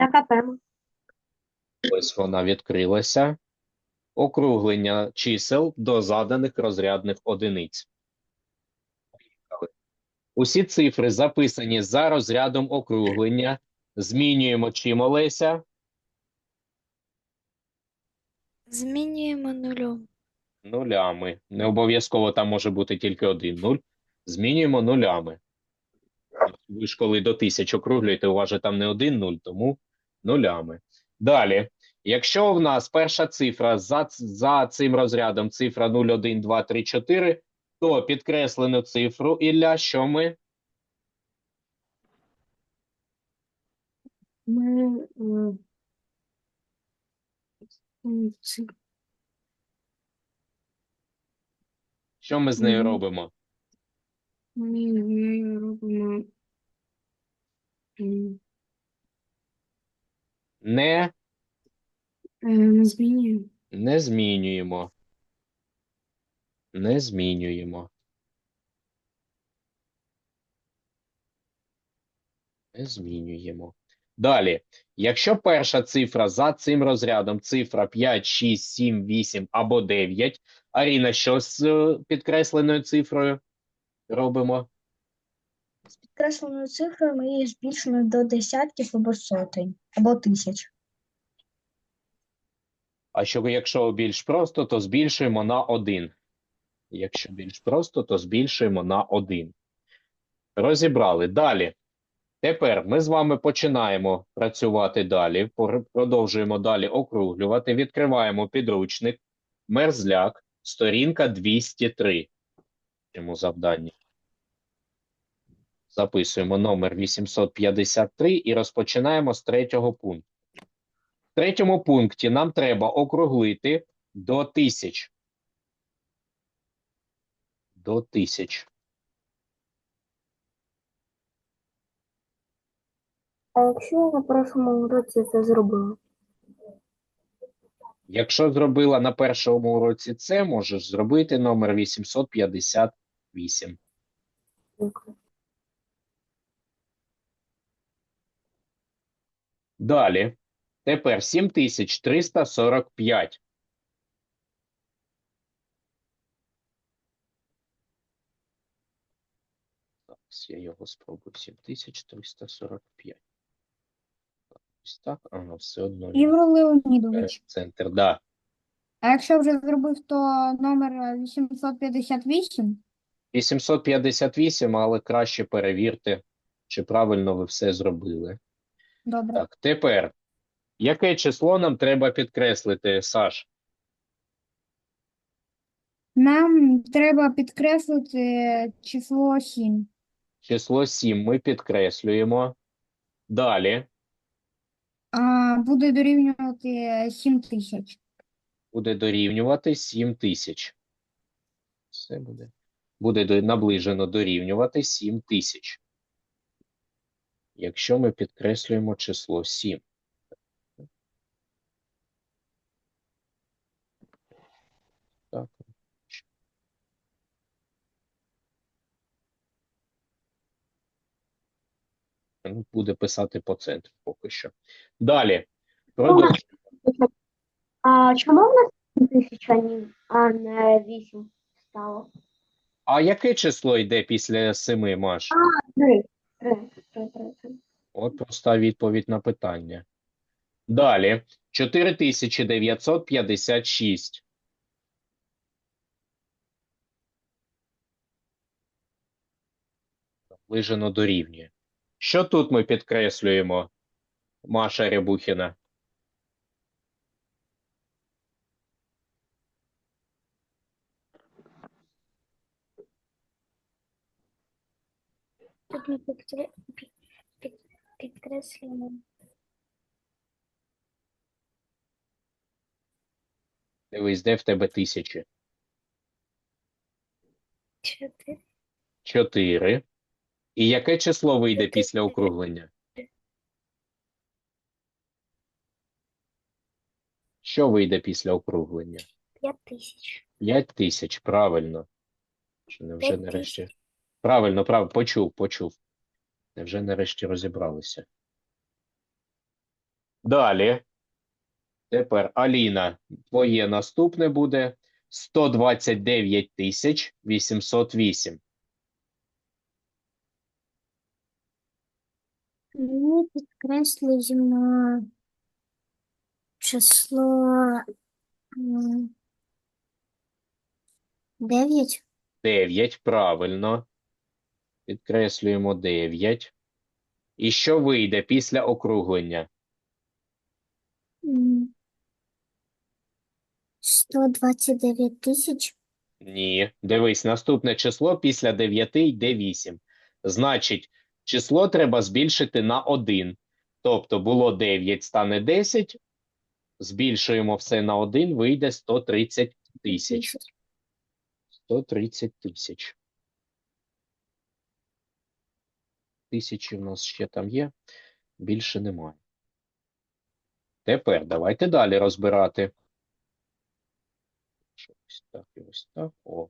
Яка тема? Ось вона відкрилася. Округлення чисел до заданих розрядних одиниць. Усі цифри, записані за розрядом округлення, змінюємо чим, Олеся? Змінюємо нулем. Нулями. Не обов'язково там може бути тільки один нуль. Змінюємо нулями. Ви ж коли до тисяч округлюєте, у вас же там не один нуль, тому нулями. Далі. Якщо в нас перша цифра за, за цим розрядом цифра 0, 1, 2, 3, 4, то підкреслену цифру, Ілля, що ми? Ми е, Що ми з нею робимо? ми з нею робимо Не, е, не змінюємо. не змінюємо. Не змінюємо. Не змінюємо. Далі. Якщо перша цифра за цим розрядом цифра 5, 6, 7, 8 або 9, Аріна, що з е, підкресленою цифрою робимо? З підкресленою цифрою ми її збільшуємо до десятків або сотень, або тисяч. А що якщо більш просто, то збільшуємо на 1. Якщо більш просто, то збільшуємо на 1. Розібрали. Далі. Тепер ми з вами починаємо працювати далі. Продовжуємо далі округлювати. Відкриваємо підручник. Мерзляк. Сторінка 203. В цьому завданні. Записуємо номер 853 і розпочинаємо з третього пункту. В третьому пункті нам треба округлити до тисяч. До тисяч. А якщо я на першому уроці це зробила? Якщо зробила на першому уроці це, можеш зробити номер 858. Дякую. Далі. Тепер 7345. Зараз я його спробую. 7345. Ось так, ага, все одно. Ігор Е, Леонідович, Центр, да. а якщо вже зробив, то номер 858? 858, але краще перевірте, чи правильно ви все зробили. Добре. Так, тепер. Яке число нам треба підкреслити, Саш? Нам треба підкреслити число 7. Число 7 ми підкреслюємо. Далі А буде дорівнювати 7 тисяч. буде дорівнювати 7 тисяч. Все буде. Буде до- наближено дорівнювати 7 тисяч якщо ми підкреслюємо число 7. Так. Ну, буде писати по центру поки що. Далі. Ну, а чому в нас тисяча, а не 8 стало? А яке число йде після 7, Маш? А, 3. От проста відповідь на питання. Далі. 4956. Наближено дорівнює. Що тут ми підкреслюємо, Маша Рябухіна? Тут ми підкре- під- під- підкреслюємо Дивись, де в тебе тисячі? чотири. 4. І яке число вийде Чотири. після округлення? Що вийде після округлення? П'ять тисяч. 5 тисяч, правильно. Чи невже П'ять нарешті? Правильно, правильно, почув, почув. Невже нарешті розібралися? Далі. Тепер, Аліна, твоє наступне буде 129 тисяч 808. Ми підкреслюємо число м, 9. 9, правильно. Підкреслюємо 9. І що вийде після округлення? 129 тисяч. Ні. Дивись, наступне число після 9 йде 8. Значить, число треба збільшити на 1. Тобто було 9, стане 10. Збільшуємо все на 1, вийде 130 тисяч. 130 тисяч. Тисячі в нас ще там є, більше немає. Тепер давайте далі розбирати. Ось так ось так. О.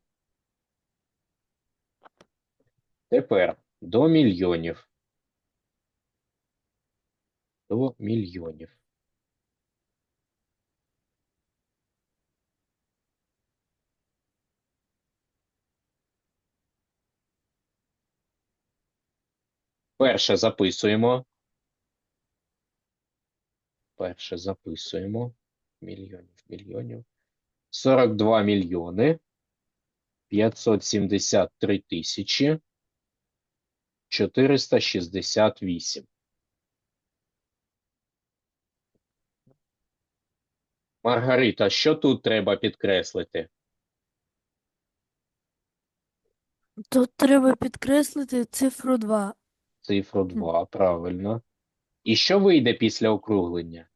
Тепер до мільйонів. До мільйонів. Перше записуємо. Перше записуємо. Мільйонів, мільйонів. 42 мільйони 573 тисячі 468. Маргарита, що тут треба підкреслити? Тут треба підкреслити цифру 2. Цифру 2, правильно. І що вийде після округлення?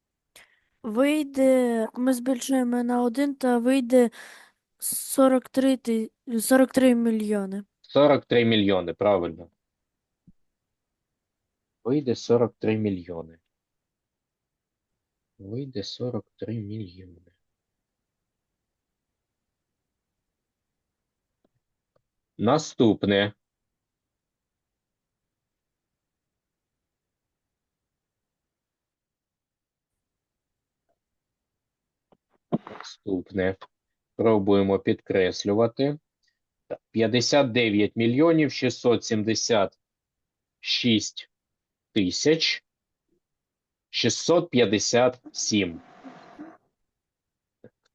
Вийде, ми збільшуємо на 1 та вийде 43, ти- 43 мільйони. 43 мільйони, правильно. Вийде 43 мільйони. Вийде 43 мільйони. Наступне. Наступне. Пробуємо підкреслювати. 59 мільйонів 676 тисяч 657.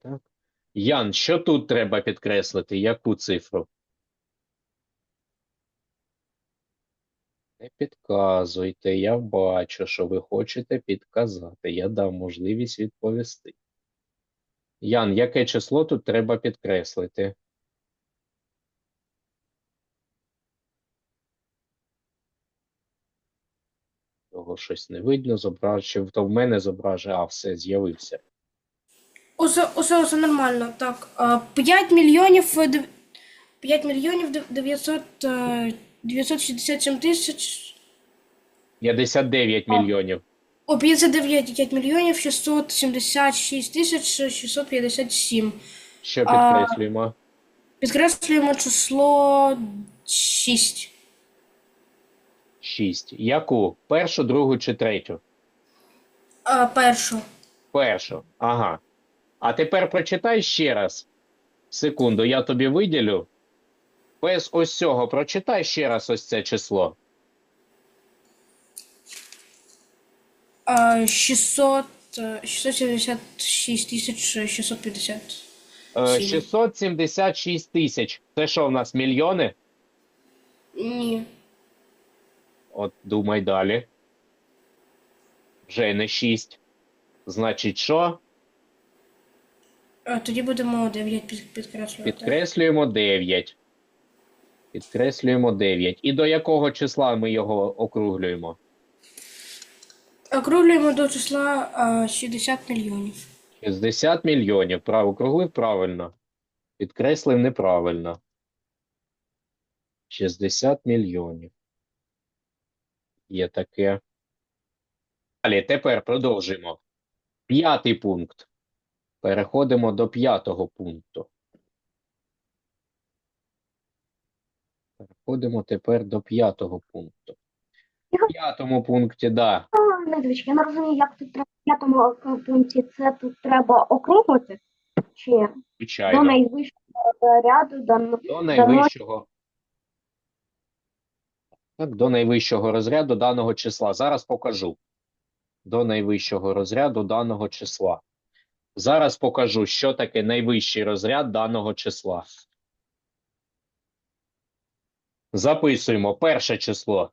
Так. Ян, що тут треба підкреслити? Яку цифру? Не підказуйте, я бачу, що ви хочете підказати. Я дам можливість відповісти. Ян, яке число тут треба підкреслити? Того щось не видно, зображив, то в мене зображує, а все, з'явився. Усе, усе, усе нормально. Так, а, 5 мільйонів, дев- 5 мільйонів дев- 900, е, 967 тисяч, 59 мільйонів. О, 59, 5 мільйонів 676 тисяч 657. Що А- підкреслюємо? Підкреслюємо число 6. 6. Яку? Першу, другу чи третю? А, першу. Першу. Ага. А тепер прочитай ще раз. Секунду, я тобі виділю. Без ось цього прочитай ще раз ось це число. 600, е, 676 тисяч 650. Е, 676 тисяч. Це що в нас, мільйони? Ні. От думай далі. Вже не 6. Значить, що? А, тоді будемо 9 під, підкреслювати. Підкреслюємо 9. Підкреслюємо 9. І до якого числа ми його округлюємо? Округлюємо до числа а, 60 мільйонів. 60 мільйонів. Прав, округлив правильно. Підкреслив неправильно. 60 мільйонів. Є таке. Далі, тепер продовжуємо. П'ятий пункт. Переходимо до п'ятого пункту. Переходимо тепер до п'ятого пункту. В п'ятому пункті, да, Дмитрович, я не розумію, як тут треба п'ятому пункті це тут треба округлити? Чи до Звичайно, найвищого ряду дано до найвищого. Так, до найвищого розряду даного числа. Зараз покажу. До найвищого розряду даного числа. Зараз покажу, що таке найвищий розряд даного числа. Записуємо перше число.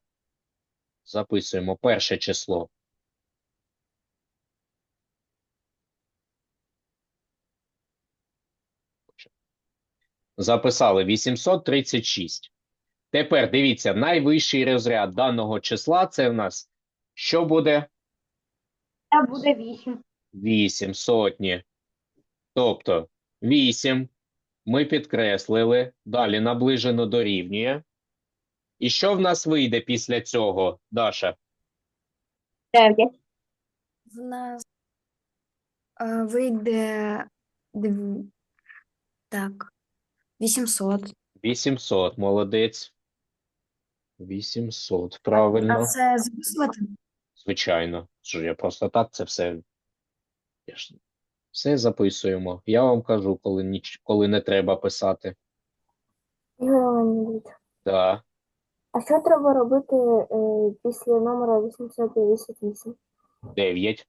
Записуємо перше число. Записали 836. Тепер дивіться, найвищий розряд даного числа це в нас що буде? це буде 8. 8 сотні. Тобто 8 ми підкреслили, далі наближено дорівнює. І що в нас вийде після цього, Даша? 9. В нас е, вийде дв... так, 800. 800, молодець. 800, правильно. А це записувати? Звичайно. Що ж я просто так це все. Я ж- Все записуємо. Я вам кажу, коли, ніч... коли не треба писати. Ігор Леонідович, Да. а що треба робити е, після номера 858? 9.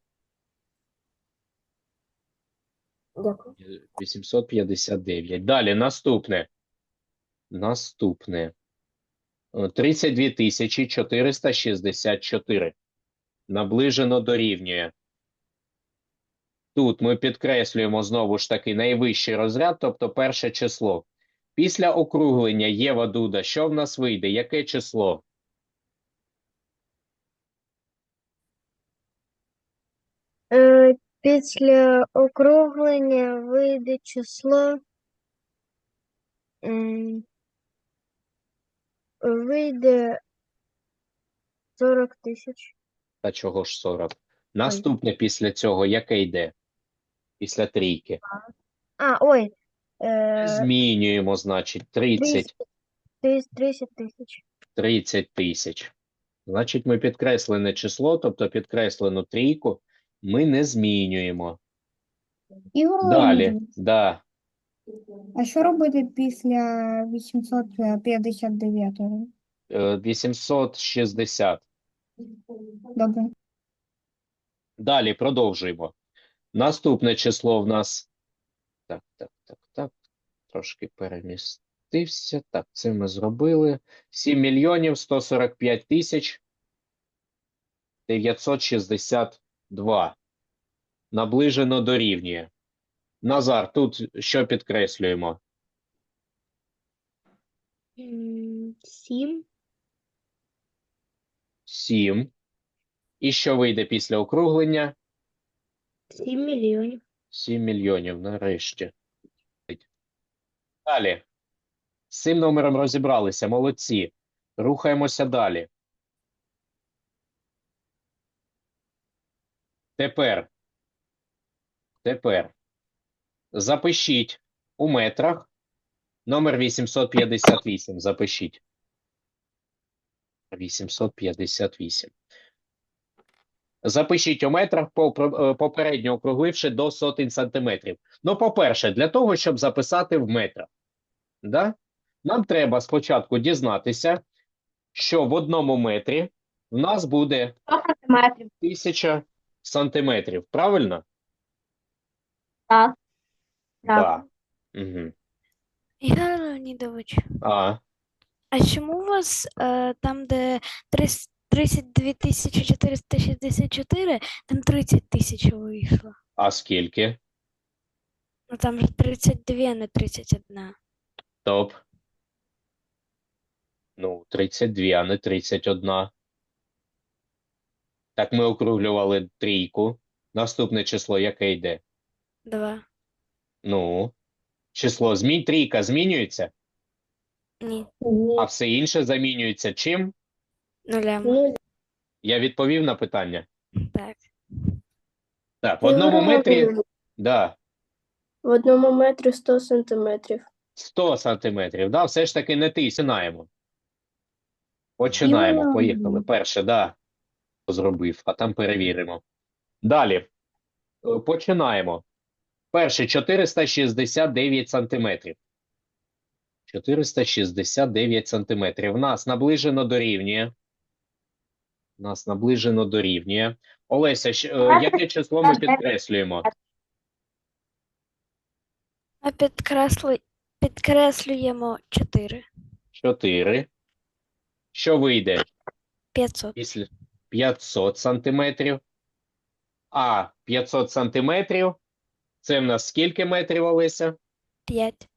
Дякую. 859. Далі наступне. Наступне. Е, 32 тисячі 464. Наближено дорівнює. Тут ми підкреслюємо знову ж таки найвищий розряд, тобто перше число. Після округлення Єва Дуда, що в нас вийде? Яке число? Е, Після округлення вийде число. Вийде 40 тисяч. Та чого ж 40? Наступне після цього яке йде? Після трійки. А, ой. Е, Змінюємо, значить, 30. 30 30 тисяч. 30 тисяч. Значить, ми підкреслене число, тобто підкреслену трійку, ми не змінюємо. Ігор Далі, Леонідович, да, а що робити після 859-го? е, 860. Добре. Далі продовжуємо. Наступне число в нас. Так, так, так, так. Трошки перемістився. Так, це ми зробили. 7 мільйонів 145 тисяч 962. Наближено дорівнює. Назар, тут що підкреслюємо? 7. 7. І що вийде після округлення? 7 мільйонів. 7 мільйонів, нарешті. Далі. З цим номером розібралися. Молодці. Рухаємося далі. Тепер. Тепер. Запишіть у метрах номер 858. Запишіть. 858. Запишіть у метрах, е, попередньо округливши до сотень сантиметрів. Ну, по-перше, для того, щоб записати в метрах, да? нам треба спочатку дізнатися, що в одному метрі в нас буде 100 сантиметрів. Правильно? Так. Так. Так. Угу. Ігор Леонідович, А, а чому у вас е, там, де трис- 32 464, там 30 тисяч вийшло? а скільки? Ну там же 32, не 31. Топ. Ну, 32, а не 31. Так ми округлювали трійку. Наступне число яке йде? 2. Ну, число змін, трійка змінюється, Ні, а все інше замінюється чим? нулями. Я відповів на питання. Так. Так, в одному метрі, да, В одному метрі 100 сантиметрів. 100 сантиметрів, да, все ж таки не ти, починаємо. Починаємо, поїхали. Перше, да, зробив, а там перевіримо. Далі. Е, Починаємо. Перший 469 сантиметрів. 469 сантиметрів. Нас наближено дорівнює. Нас наближено дорівнює. Олеся, е, яке число ми підкреслюємо? Ми підкресли... підкреслюємо 4. 4. Що вийде 500. після 500 сантиметрів? А 500 сантиметрів – це в нас скільки метрів, Олеся? 5.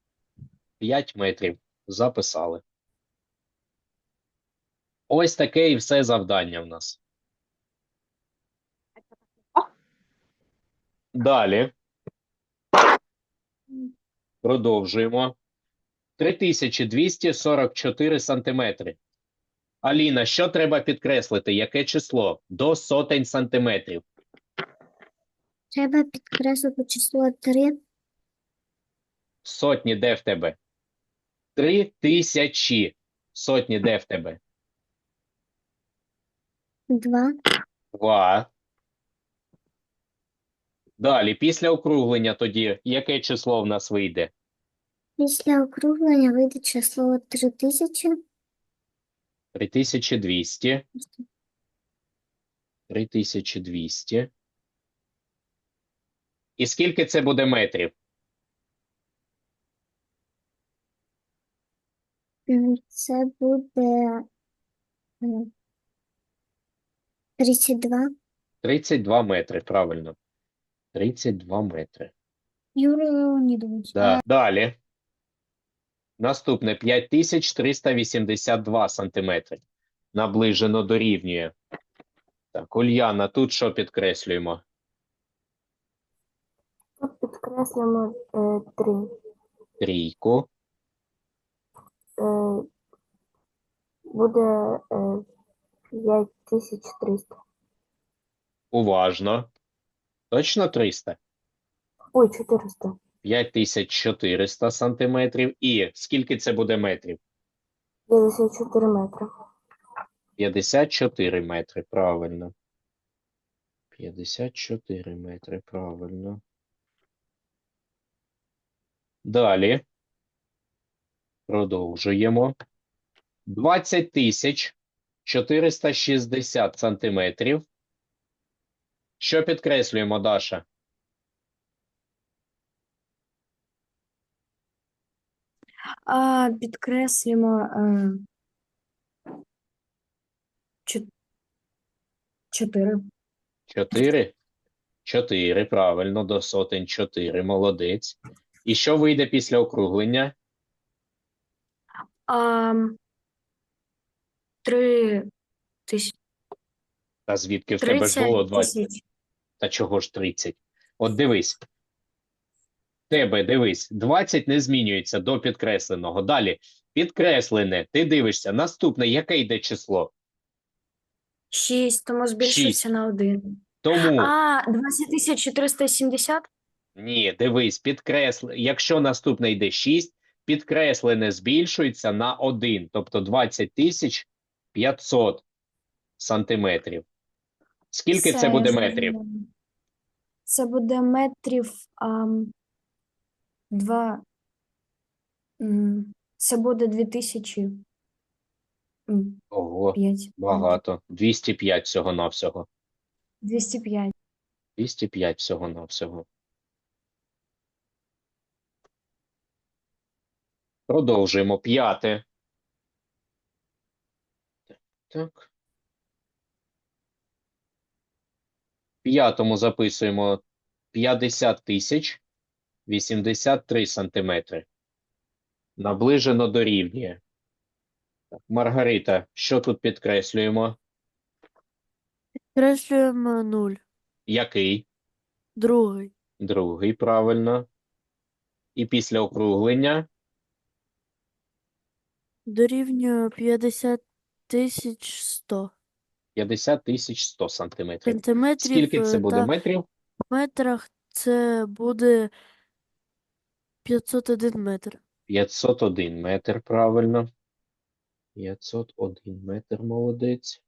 5 метрів. Записали. Ось таке і все завдання в нас. Далі. Продовжуємо. 3244 сантиметри. Аліна, що треба підкреслити? Яке число? До сотень сантиметрів. Треба підкреслити число 3. Сотні де в тебе? Три тисячі. Сотні де в тебе? 2. Два. Далі, після округлення тоді, яке число в нас вийде? Після округлення вийде число 3000. 3200. 3200. І скільки це буде метрів? М, Це буде м, 32. 32 метри, правильно. 32 метри. Юрій Леонідович. Да. Далі. Наступне 5382 сантиметри. Наближено дорівнює. Так, Ульяна, тут що підкреслюємо? Тут підкреслюємо е, 3. Трійку. Е, буде е, 5300. Уважно. Точно 300? Ой, 400. 5400 сантиметрів. І скільки це буде метрів? 54 метри. 54 метри, правильно. 54 метри, правильно. Далі. Продовжуємо. 20 тисяч 460 сантиметрів. Що підкреслюємо, Даша? А, підкреслюємо е, чо- чотири. 4? 4, правильно, до сотень 4, молодець. І що вийде після округлення? А, три тисячі. Та звідки в тебе ж було Тридцять 20? Та чого ж 30? От дивись. Тебе, дивись, 20 не змінюється до підкресленого. Далі, підкреслене, ти дивишся. Наступне, яке йде число? Шість, тому збільшився на один. Тому, А, 20 тисяч 470? ні, дивись, підкресле, якщо наступне йде 6, підкреслене збільшується на 1, тобто 20 тисяч 500 сантиметрів. Скільки це буде метрів? Це буде метрів ам, два. Це буде 2005. Ого, багато. 205 всього-навсього. 205. 205 всього-навсього. Продовжуємо. П'яте. Так. П'ятому записуємо 50 тисяч 83 сантиметри. Наближено дорівнює. Так, Маргарита, що тут підкреслюємо? Підкреслюємо 0. Який? Другий. Другий, правильно. І після округлення Дорівнює 50 тисяч 100 50 тисяч 100 сантиметрів. сантиметрів. Скільки це е, буде та метрів? в метрах це буде 501 метр. 501 метр, правильно. 501 метр, молодець.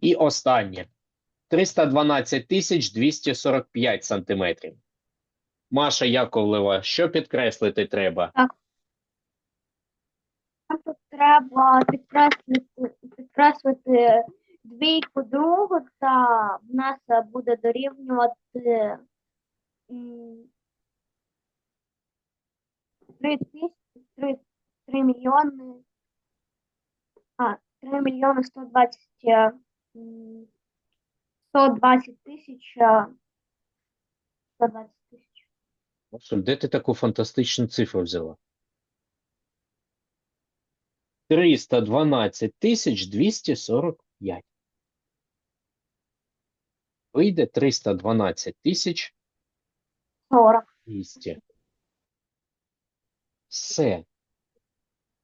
І останнє. 312 тисяч 245 сантиметрів. Маша Яковлева, що підкреслити треба? Тут треба підкреслити, підкреслити двійку другу, та в нас е, буде дорівнювати м, три тисячі, три, три мільйони, а, три мільйони сто двадцять, е, тисяч, е, сто двадцять тисяч. Де ти таку фантастичну цифру взяла? 312 тисяч 245. Вийде 312 тисяч Сорок. 200. Все.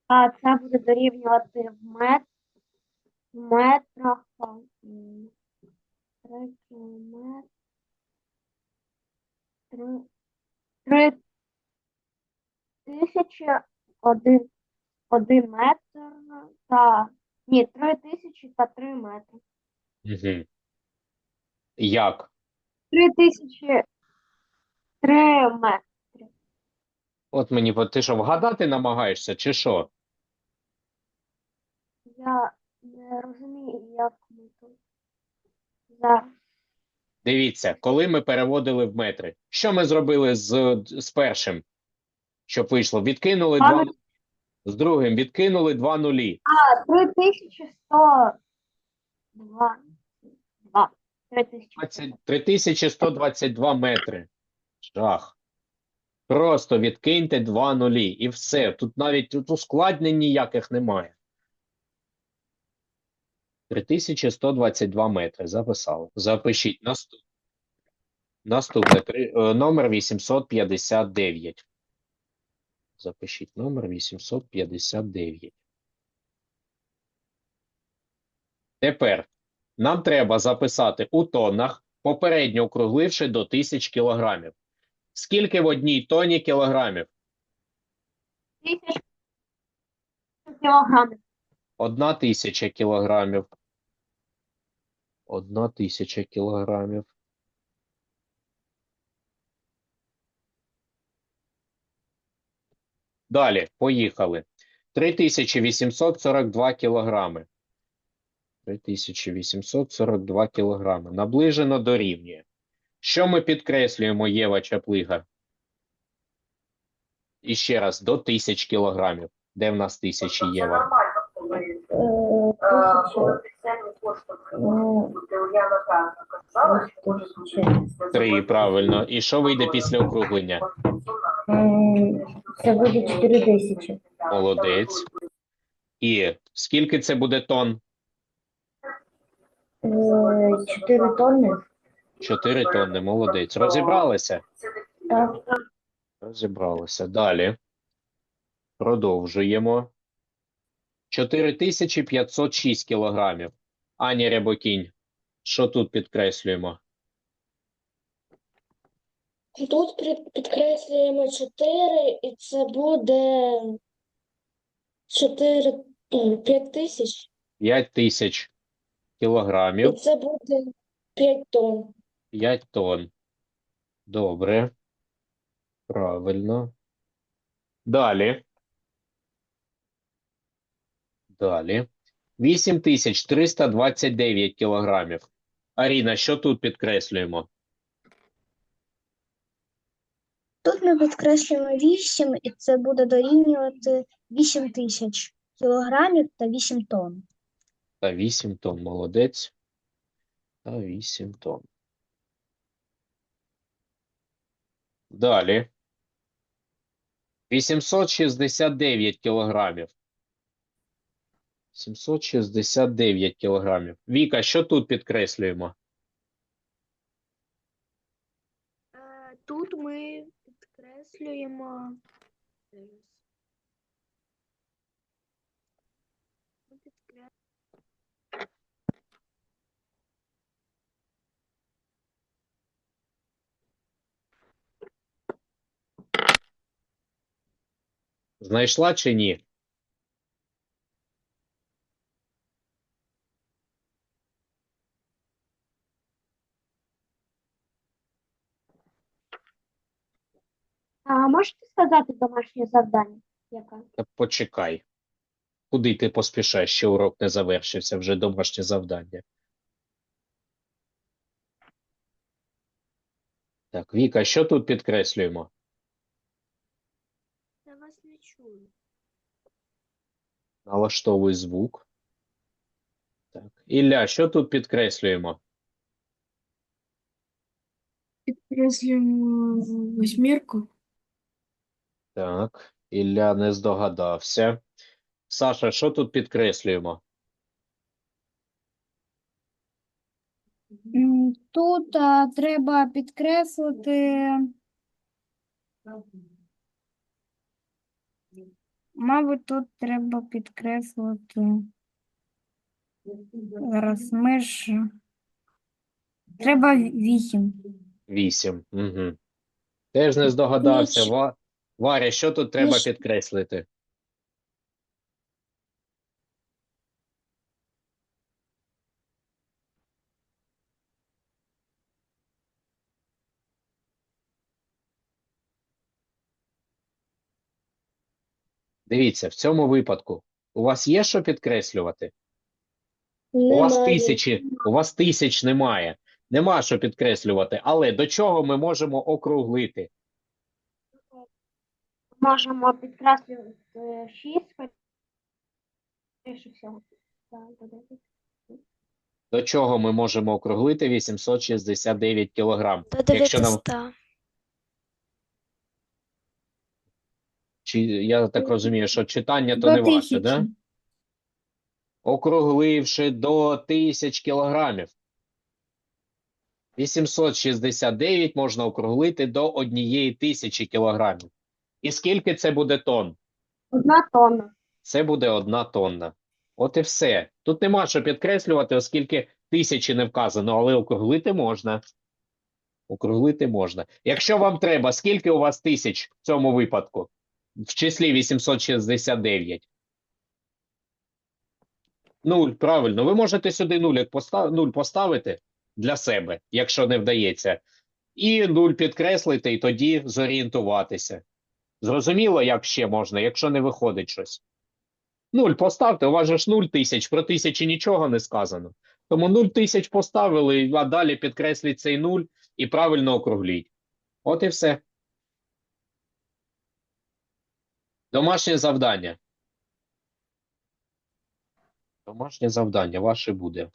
А це буде дорівнювати в мет, в метрах там, три кілометри, три, три тисячі один, один метр та, ні, три тисячі та три метри. Угу. Як? Три тисячі три метри. От мені ти що, вгадати намагаєшся, чи що? Я не розумію, як ми тут. Да. Дивіться, коли ми переводили в метри, що ми зробили з з першим, щоб вийшло? Відкинули два. З другим відкинули два нулі. А, 3102. 3122 метри. Жах. Просто відкиньте два нулі і все. Тут навіть тут ускладнень ніяких немає. 3122 метри. Записали. Запишіть наступне. Наступне три- е, номер 859. Запишіть номер 859. Тепер нам треба записати у тоннах, попередньо округливши до 1000 кілограмів. Скільки в одній тоні кілограмів? Тисяч кілограмів. Одна тисяча кілограмів. Одна тисяча кілограмів. Далі, поїхали. 3842 кілограми. 3842 кілограми. Наближено дорівнює. Що ми підкреслюємо, Єва Чаплига? І ще раз, до 1000 кілограмів. Де в нас тисячі Єва? Три, правильно. І що вийде після округлення? Це буде 4 тисячі. Молодець. І скільки це буде тонн? 4 тонни. 4 тонни. Молодець. Розібралися? Так. Розібралися. Далі. Продовжуємо. 4506 кілограмів. Аня Рябокінь. Що тут підкреслюємо? Тут підкреслюємо 4, і це буде 4, 5 тисяч, 5 тисяч і кілограмів. це буде 5 тонн. 5 тонн. Добре. Правильно. Далі. Далі. 8329 кілограмів. Аріна, що тут підкреслюємо? Тут ми підкреслюємо 8, і це буде дорівнювати 8 тисяч кілограмів та 8 тонн. Та 8 тонн. Молодець. Та 8 тонн. Далі. 869 кілограмів. 769 кілограмів. Віка, що тут підкреслюємо? Тут ми підкреслюємо. Знайшла чи ні? А можете сказати домашнє завдання? Яке? Почекай. Куди ти поспішаєш? Ще урок не завершився, вже домашнє завдання. Так, Віка, що тут підкреслюємо? Налаштовуй звук. Так. Ілля, що тут підкреслюємо? Підкреслюємо восьмірку. Так, Ілля не здогадався. Саша, що тут підкреслюємо? Тут а, треба підкреслити, мабуть, тут треба підкреслити. Зараз ми ж. Треба вісім. Вісім. Угу. Теж не здогадався. Ва... Варя, що тут треба підкреслити? Дивіться, в цьому випадку у вас є що підкреслювати? У вас тисячі, у вас тисяч немає. Нема що підкреслювати. Але до чого ми можемо округлити? Можемо підкреслювати 6, скоріше всього. Так, додати. До чого ми можемо округлити 869 кілограм? До Якщо нам Чи я так розумію, що читання то До не ваше, да? Округливши до тисяч кілограмів. 869 можна округлити до однієї тисячі кілограмів. І скільки це буде тонн? Одна тонна. Це буде одна тонна. От і все. Тут нема що підкреслювати, оскільки тисячі не вказано, але округлити можна. Округлити можна. Якщо вам треба, скільки у вас тисяч в цьому випадку? В числі 869. Нуль, правильно. Ви можете сюди нуль, постав... нуль поставити для себе, якщо не вдається. І нуль підкреслити, і тоді зорієнтуватися. Зрозуміло, як ще можна, якщо не виходить щось. Нуль поставте, у вас же ж нуль тисяч, про тисячі нічого не сказано. Тому нуль тисяч поставили, а далі підкресліть цей нуль і правильно округліть. От і все. Домашнє завдання. Домашнє завдання ваше буде.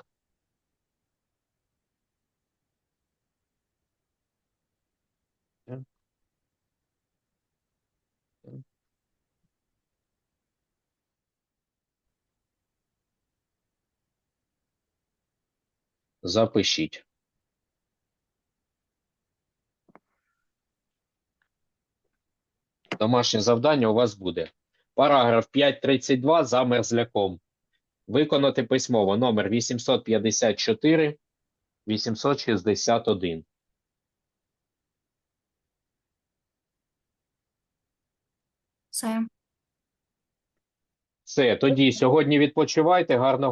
Запишіть. Домашнє завдання у вас буде. Параграф 5.32 за мерзляком. Виконати письмово номер 854 861. Все. Все, тоді сьогодні відпочивайте. Гарного